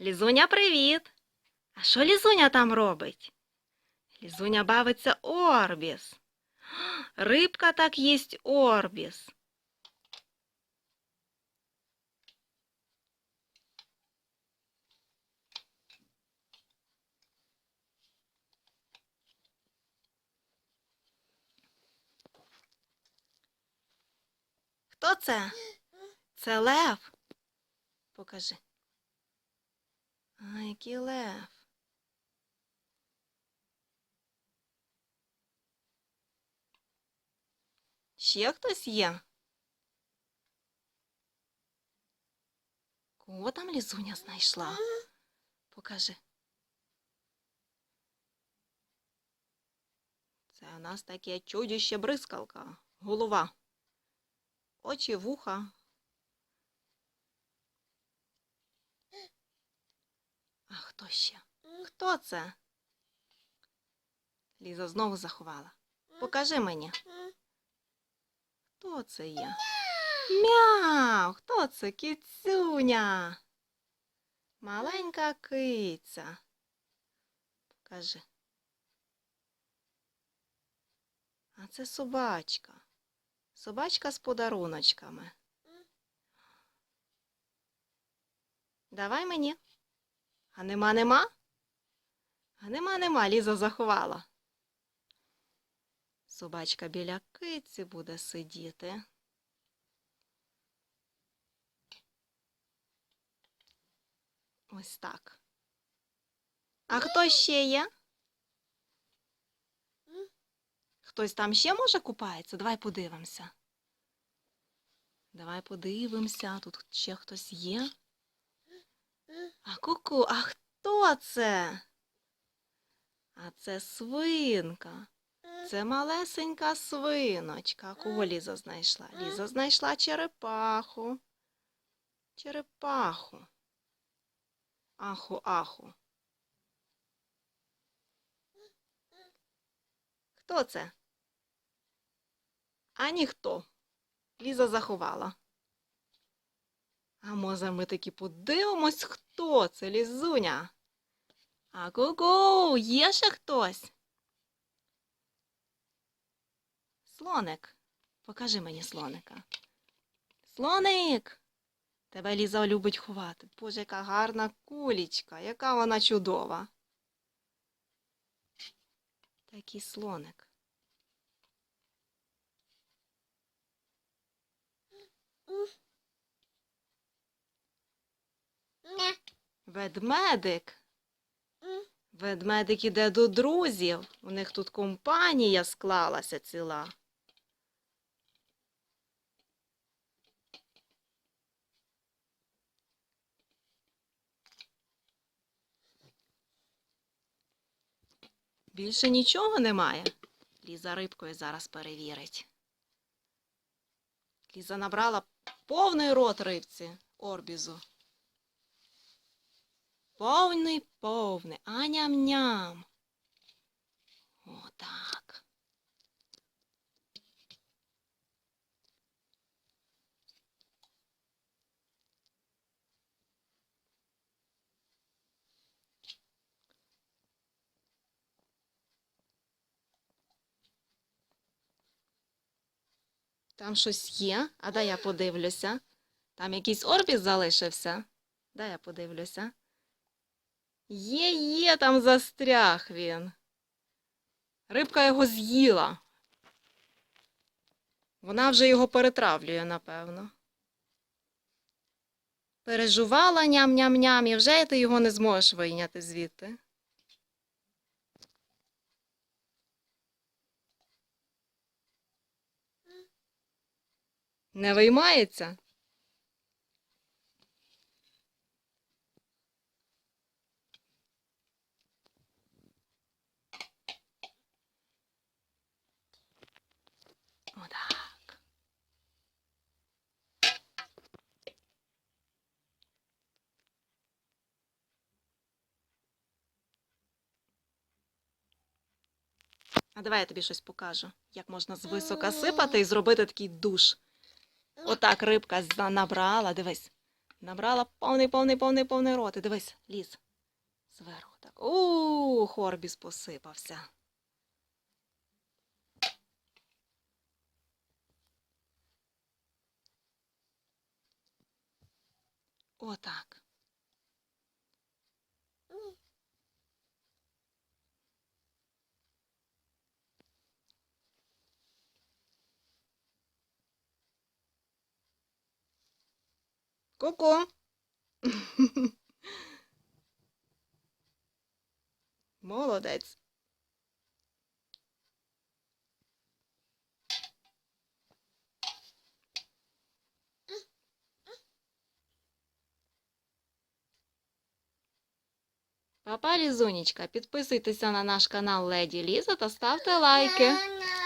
Лізуня, привіт! А що Лізуня там робить? Лізуня бавиться орбіс. Рибка так їсть орбіс. Хто це? Це лев. Покажи. Який лев. Ще хтось є? Кого там лізуня знайшла? Покажи. Це у нас таке чудіще бризкалка. Голова. Очі, вуха. Хто ще? Хто це? Ліза знову заховала. Покажи мені. Хто це є? Мяу! Хто це? Кіцюня. Маленька киця. Покажи. А це собачка. Собачка з подаруночками. Давай мені. А нема, нема? А нема, нема, Ліза заховала. Собачка біля киці буде сидіти. Ось так. А хто ще є? Хтось там ще може купається? Давай подивимося. Давай подивимося, тут ще хтось є. А ку-ку, а хто це? А це свинка. Це малесенька свиночка. Кого Ліза знайшла? Ліза знайшла черепаху. Черепаху. Аху, аху. Хто це? А ніхто. Ліза заховала. А може ми таки подивимось, хто це, Лізуня? А ку-ку, є ще хтось? Слоник. Покажи мені слоника. Слоник. Тебе Ліза любить ховати. Боже, яка гарна кулічка, яка вона чудова. Такий слоник. Ведмедик. Ведмедик іде до друзів. У них тут компанія склалася ціла. Більше нічого немає. Ліза рибкою зараз перевірить. Ліза набрала повний рот рибці орбізу. Повний, повний, а ням-ням. Отак. Там щось є, а дай я подивлюся. Там якийсь орбіс залишився. Дай я подивлюся. Є, є, там застряг він. Рибка його з'їла. Вона вже його перетравлює, напевно. Пережувала ням-ням-ням, і вже ти його не зможеш вийняти звідти. Не виймається? Отак. А давай я тобі щось покажу, як можна звисока сипати і зробити такий душ. Отак рибка набрала, дивись. Набрала повний, повний, повний, повний рот. І дивись, ліз. Зверху так. У, хорбіс посипався. Отак. Ку-ку. Молодець. Папа Лізунечка, підписуйтеся на наш канал Леді Ліза та ставте лайки. На-на.